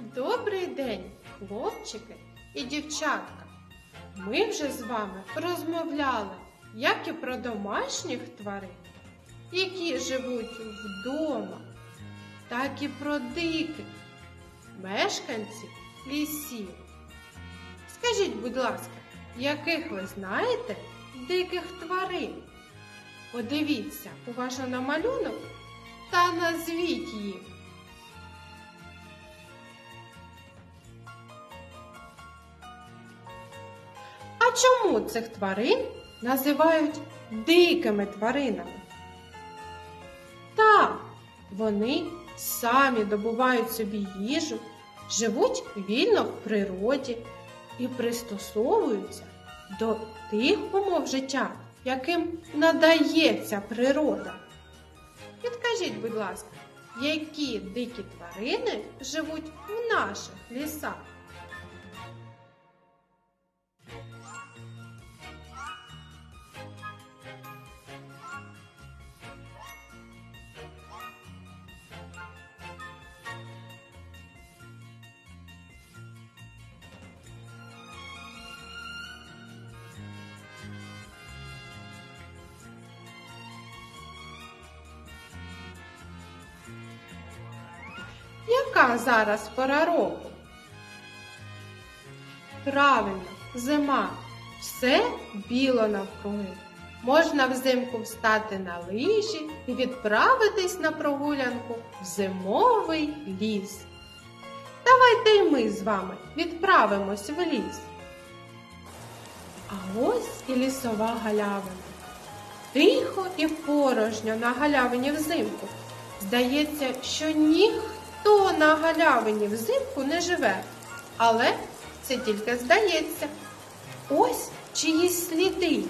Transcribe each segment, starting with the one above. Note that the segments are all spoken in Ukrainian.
Добрий день, хлопчики і дівчатка. Ми вже з вами розмовляли як і про домашніх тварин, які живуть вдома, так і про диких мешканців лісів. Скажіть, будь ласка, яких ви знаєте диких тварин? Подивіться уважно на малюнок та назвіть їх. Чому цих тварин називають дикими тваринами? Так, вони самі добувають собі їжу, живуть вільно в природі і пристосовуються до тих умов життя, яким надається природа. Підкажіть, будь ласка, які дикі тварини живуть в наших лісах? Яка зараз пора року? Правильно, зима. Все біло навкруги. Можна взимку встати на лижі і відправитись на прогулянку в зимовий ліс. Давайте й ми з вами відправимось в ліс. А ось і лісова галявина. Тихо і порожньо на галявині взимку. Здається, що ніхто на галявині взимку не живе, але це тільки здається. Ось чиїсь сліди.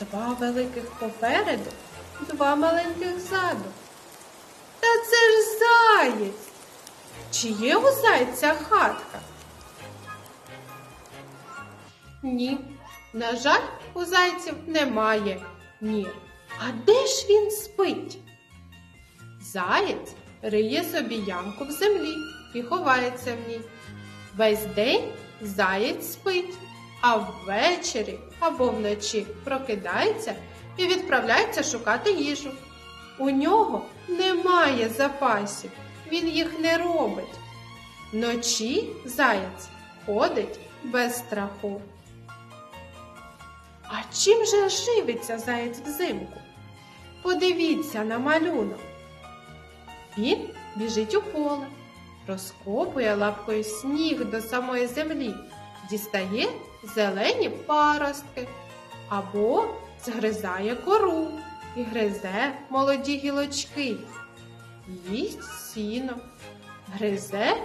Два великих попереду, два маленьких ззаду. Та це ж заєць. Чи є у зайця хатка? Ні, на жаль, у зайців немає нір. А де ж він спить? Заєць риє собі ямку в землі і ховається в ній. Весь день заєць спить, а ввечері або вночі прокидається і відправляється шукати їжу. У нього немає запасів, він їх не робить. Вночі заєць ходить без страху. А чим же живиться заєць взимку? Подивіться на малюнок. Він біжить у поле, розкопує лапкою сніг до самої землі, дістає зелені паростки або згризає кору і гризе молоді гілочки, їсть сіно, гризе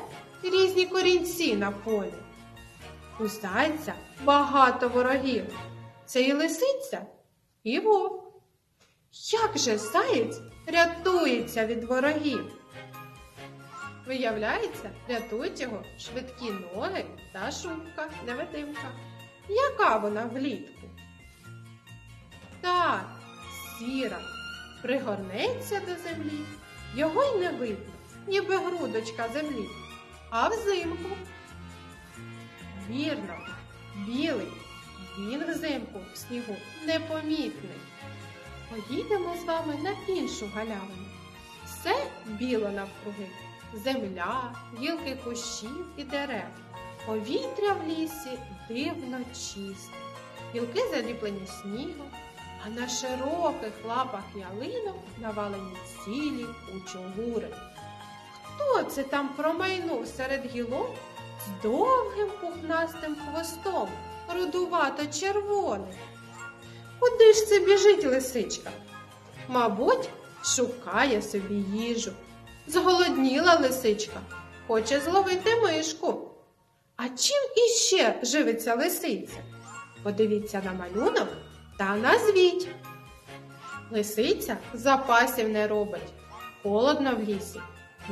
різні корінці на полі. У зайця багато ворогів. Це і лисиця, і вовк. Як же заєць рятується від ворогів? Виявляється, рятують його швидкі ноги та шубка невидимка. Яка вона влітку? Так, сіра, пригорнеться до землі, його й не видно, ніби грудочка землі, а взимку. Вірно, білий, він взимку в снігу непомітний. Поїдемо з вами на іншу галявину. Все біло навкруги. Земля, гілки кущів і дерев. Повітря в лісі дивно чисте. Гілки заліплені снігом, а на широких лапах ялинок навалені цілі кучугури. Хто це там промайнув серед гілок з довгим пухнастим хвостом, рудувато червоним? Куди ж це біжить лисичка? Мабуть, шукає собі їжу. Зголодніла лисичка, хоче зловити мишку. А чим іще живиться лисиця? Подивіться на малюнок та назвіть. Лисиця запасів не робить. Холодно в лісі.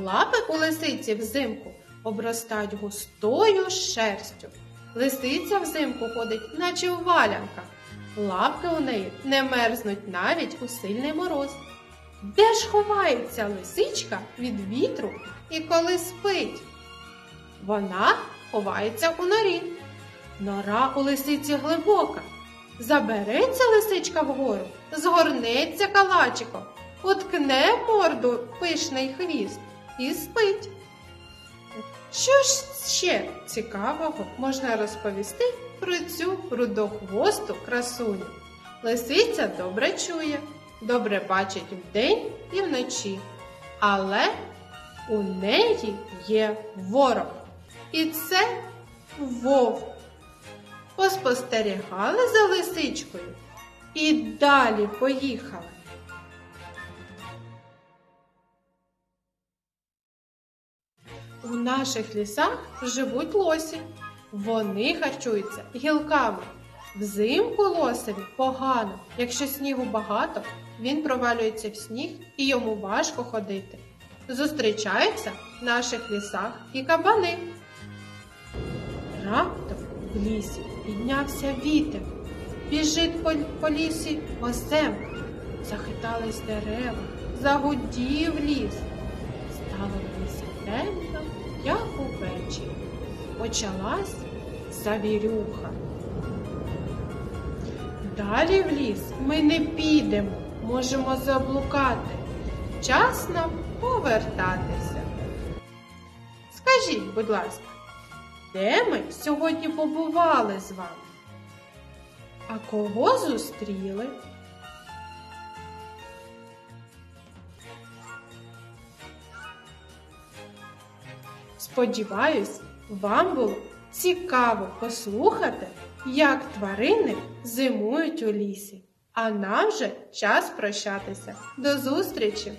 Лапи у лисиці взимку обростають густою шерстю. Лисиця взимку ходить, наче в валянках. Лапки у неї не мерзнуть навіть у сильний мороз. Де ж ховається лисичка від вітру і коли спить? Вона ховається у норі. Нора у лисиці глибока. Забереться лисичка вгору, згорнеться калачиком, уткне морду пишний хвіст і спить. Що ж ще цікавого можна розповісти про цю рудохвосту красуню? Лисиця добре чує, добре бачить вдень і вночі, але у неї є ворог. І це вовк. Поспостерігали за лисичкою і далі поїхали. У наших лісах живуть лосі. Вони харчуються гілками. Взимку лосеві погано. Якщо снігу багато, він провалюється в сніг і йому важко ходити. Зустрічаються в наших лісах і кабани. Раптом в лісі піднявся вітер. Біжить по, по лісі осем. Захитались дерева, загудів ліс. В темно, як увечері. Почалась завірюха. Далі в ліс ми не підемо, можемо заблукати. Час нам повертатися. Скажіть, будь ласка, де ми сьогодні побували з вами? А кого зустріли? Сподіваюсь, вам було цікаво послухати, як тварини зимують у лісі. А нам же час прощатися. До зустрічі!